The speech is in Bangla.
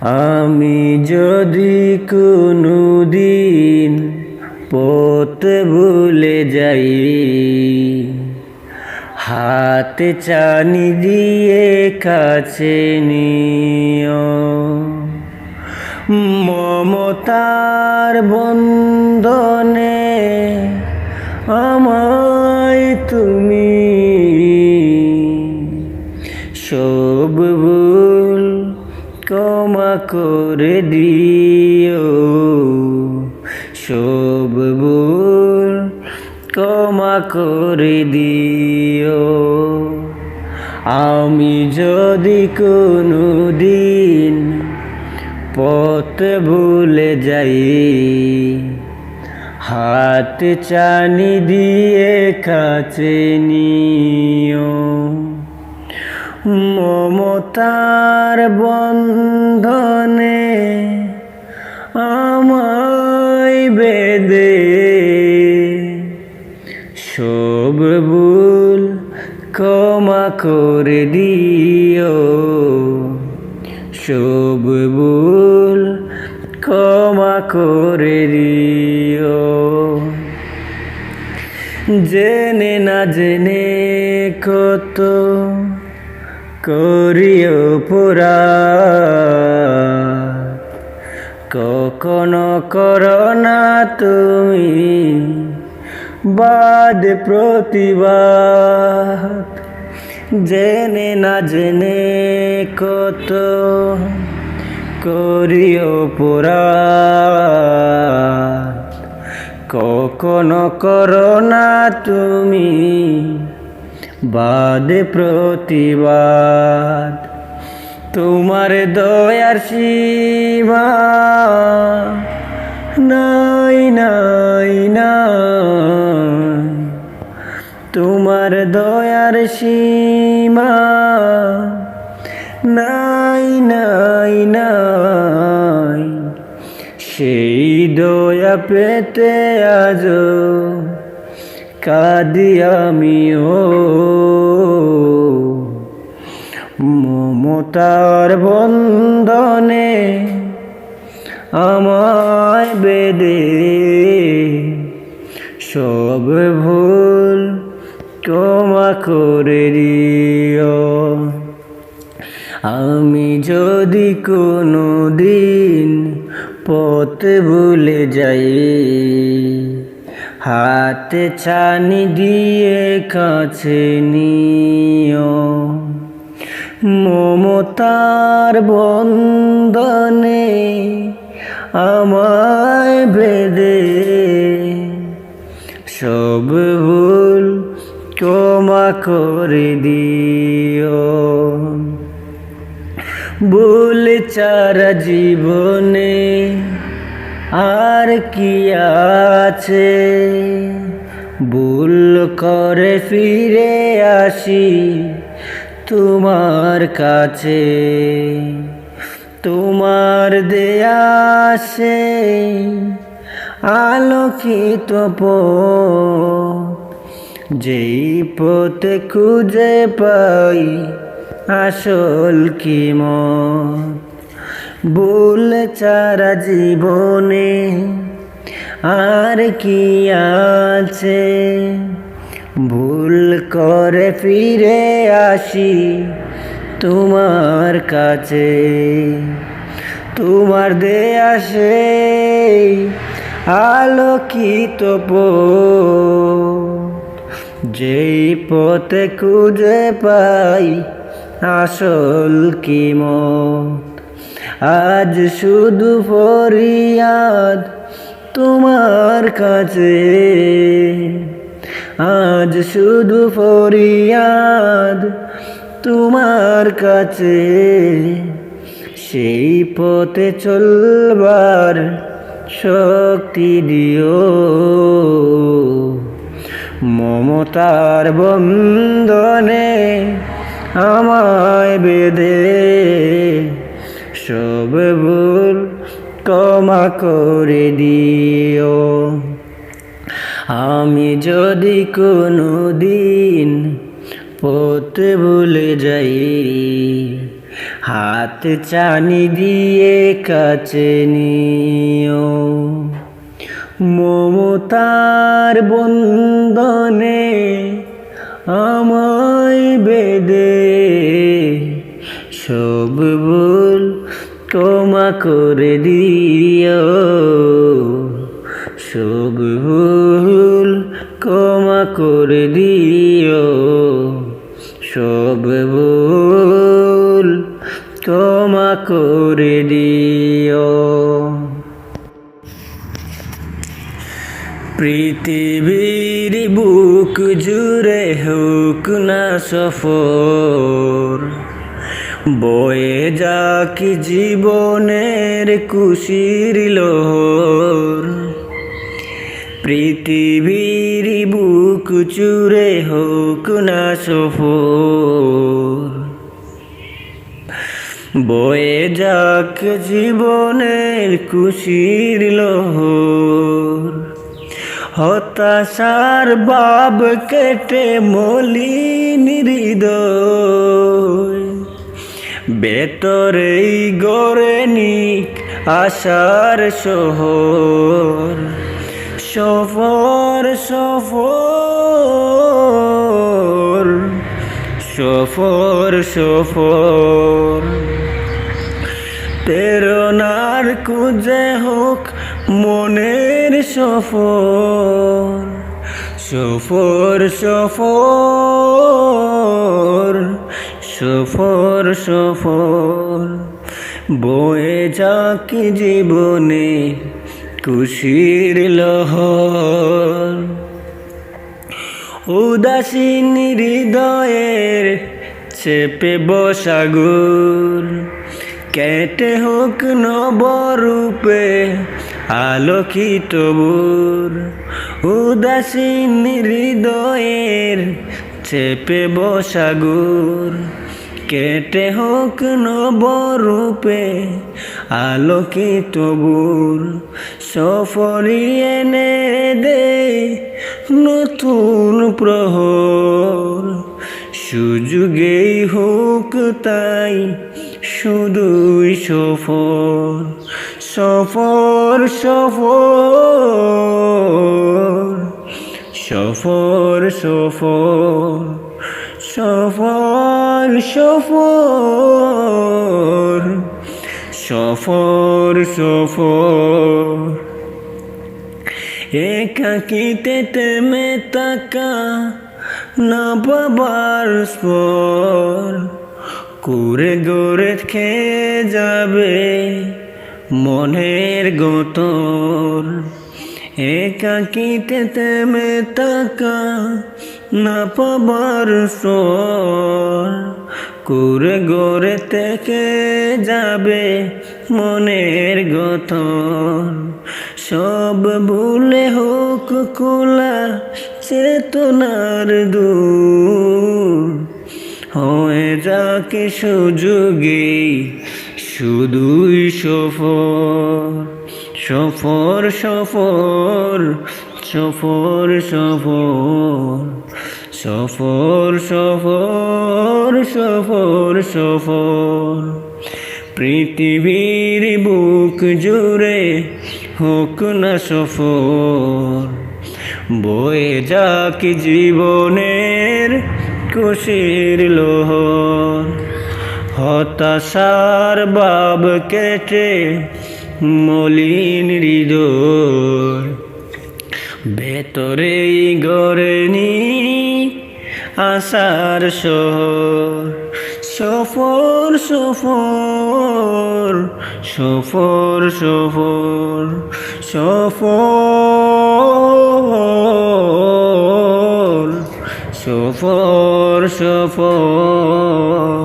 আমি যদি কোনো দিন ভুলে যাই হাত চানি দিয়ে কাছে নিও। মমতার বন্ধনে আমায় তুমি করে দিও। সব ভুল ক্ষমা করে দিও। আমি যদি কোনো দিন পথ ভুলে যাই, হাত চানি দিয়ে কাছে নিও। মমতার বন্ধনে আমায় বেদে সব ভুল ক্ষমা করে দিও। সব ভুল ক্ষমা করে দিও। জেনে না জেনে কত করিও পুরা। কখনো করো না তুমি বাদ প্রতিবাদ। জেনে না জেনে কত করিও পুরা। কখনো করো না তুমি বাদ প্রতিবাদ। তোমার দয়ার সীমা নাই নাই নাই। তোমার দয়ার সীমা নাই নাই নাই। সেই দয়া পেতে আজ কাদি আমিও মমতার বন্ধনে আমায় বেদে সব ভুল ক্ষমা করে দিও। আমি যদি কোনো দিন পথ ভুলে যাই হাতে ছানি দিয়ে কাছে নিও। মমতার বন্ধনে আমায় বেদে সব ভুল ক্ষমা করে দিও। ভুল চারা জীবনে আর কি আছে? ভুল করে ফিরে আসি তোমার কাছে। তোমার দেয়া সে আলোকিত পথ। যেই পথে খুঁজে পাই আসল কি মত ভুল চারা জীবনে আর কি আছে? ভুল করে ফিরে আসি তোমার কাছে। তোমার দেয়া সে আলোকিত যেই পথে খুঁজে পাই আসল কি মত আজ শুধু ফরিয়াদ তোমার কাছে। আজ শুধু ফরিয়াদ তোমার কাছে। সেই পথে চলবার শক্তি দিও। মমতার বন্ধনে আমায় বেদে সব ভুল ক্ষমা করে দিও। আমি যদি কোনো দিন পথ ভুলে যাই, হাত চানি দিয়ে কাছে নিও। মমতার বন্দনে করে দিও। সব ভুল ক্ষমা করে দিও। সব ভুল ক্ষমা করে দিও। পৃথিবীর বুক জুড়ে হোক না সফর বয়ে যাক জীবনের কুশির লোহর পৃথিবীর বুক চুরে হোক না সফর বয়ে যাক জীবনের কুশির লোহর হতাশার বাব কেটে মলিন হৃদয়। বেতরেই গড়ে নিক আশার শহর। সফর সফর সফর সফর। প্রেরণার কুজে হোক মনের সফর। সফর সফর সফর সফর বয়ে যাক জীবনে খুশির লহর। উদাসীন হৃদয়ের চেপে বসাগুর। কেটে হোক নবরূপে আলোকিত বুর উদাসীন হৃদয়ের চেপে বসাগুর। কেটে হোক নবরূপে আলোকিত বুর সফরি এনে দে নতুন প্রহর। সুযোগেই হোক তাই শুধুই সফর সফর সফর সফর সফর। সফর সফর সফর সফর একাকিতে তেমে তাকা না বাবার স্পর কুরে গোরে খেয়ে যাবে মনের গোতর। একাকিতে তেমে তাকা না পাবার স্বর। কুরে গোরে থেকে যাবে মনের গতর সব ভুলে হোক খোলা চেতনার দূর। হয়ে যাকে সুযোগে শুধুই সফর। সফর সফর সফর সফর সফর সফর সফর সফর। পৃথিবীর বুক জুড়ে হোক না সফর, বয়ে যাক জীবনের খুশির লোহর। হতাশার বাব কেটে মলিন হৃদয়। ভেতরেই গড়েনি আশার শহর। সফর সফর সফর সফর সফর সফর সফর